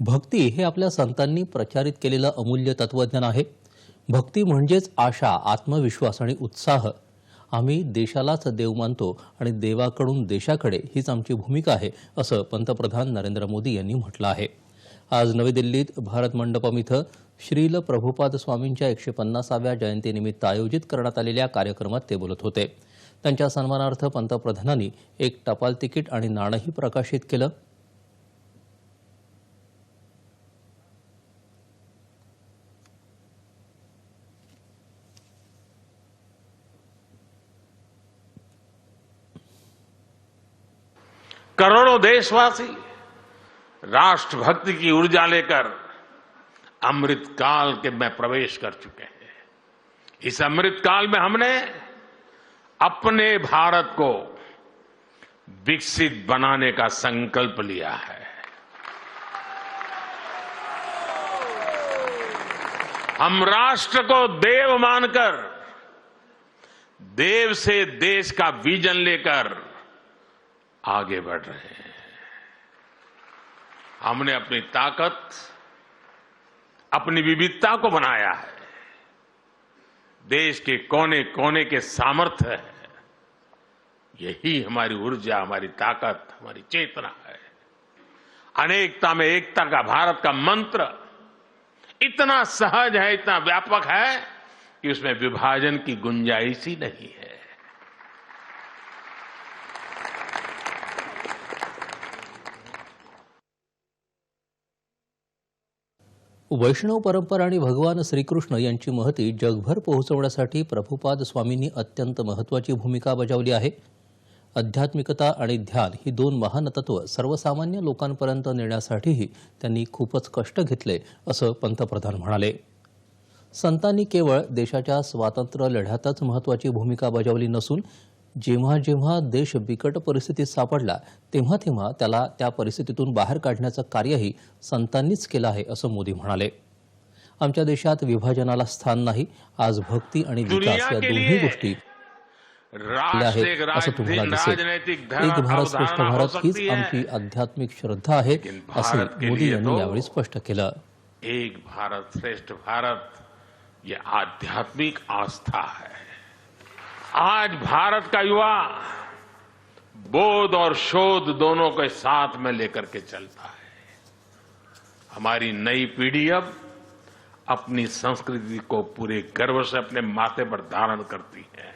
भक्ती हे आपल्या संतांनी प्रचारित केलेलं अमूल्य तत्वज्ञान आहे. भक्ती म्हणजेच आशा आत्मविश्वास आणि उत्साह. आम्ही देशालाच देव मानतो आणि देवाकडून देशाकडे हीच आमची भूमिका आहे असं पंतप्रधान नरेंद्र मोदी यांनी म्हटलं आहे. आज नवी दिल्लीत भारत मंडपम इथं श्रील प्रभुपाद स्वामींच्या एकशे पन्नासाव्या जयंतीनिमित्त आयोजित करण्यात आलेल्या कार्यक्रमात ते बोलत होते. त्यांच्या सन्मानार्थ पंतप्रधानांनी एक टपाल तिकीट आणि नाणंही प्रकाशित केलं. करोड़ों देशवासी राष्ट्रभक्ति की ऊर्जा लेकर अमृत काल के में प्रवेश कर चुके हैं। इस अमृत काल में हमने अपने भारत को विकसित बनाने का संकल्प लिया है। हम राष्ट्र को देव मानकर, देव से देश का विजन लेकर आगे बढ़ रहे हैं। हमने अपनी ताकत, अपनी विविधता को बनाया है। देश के कोने कोने के सामर्थ्य है। यही हमारी ऊर्जा, हमारी ताकत, हमारी चेतना है। अनेकता में एकता का भारत का मंत्र इतना सहज है, इतना व्यापक है कि उसमें विभाजन की गुंजाइश ही नहीं है। वैष्णव परंपरा आणि भगवान श्रीकृष्ण यांची महती जगभर पोहोचवण्यासाठी प्रभुपाद स्वामींनी अत्यंत महत्वाची भूमिका बजावली आहे. आध्यात्मिकता आणि ध्यान ही दोन महान तत्व सर्वसामान्य लोकांपर्यंत नेण्यासाठीही त्यांनी खूपच कष्ट घेतले असं पंतप्रधान म्हणाले. संतांनी केवळ देशाच्या स्वातंत्र्य लढ्यातच महत्वाची भूमिका बजावली नसून जेव्हा जेव्हा देश बिकट परिस्थितीत सापडला तेव्हा तेव्हा त्याला त्या परिस्थितीतून बाहेर काढण्याचं कार्यही संतांनीच केलं आहे असं मोदी म्हणाले. आमच्या देशात विभाजनाला स्थान नाही आज भक्ती आणि विकास या दोन्ही गोष्टी असं तुम्हाला दिसेल. एक भारत श्रेष्ठ हो भारत हीच आमची आध्यात्मिक श्रद्धा आहे असं मोदी यांनी यावेळी स्पष्ट केलं. एक भारत श्रेष्ठ भारत ये आध्यात्मिक आस्था है। आज भारत का युवा बोध और शोध दोनों के साथ में लेकर के चलता है। हमारी नई पीढ़ी अब अपनी संस्कृति को पूरे गर्व से अपने माथे पर धारण करती है।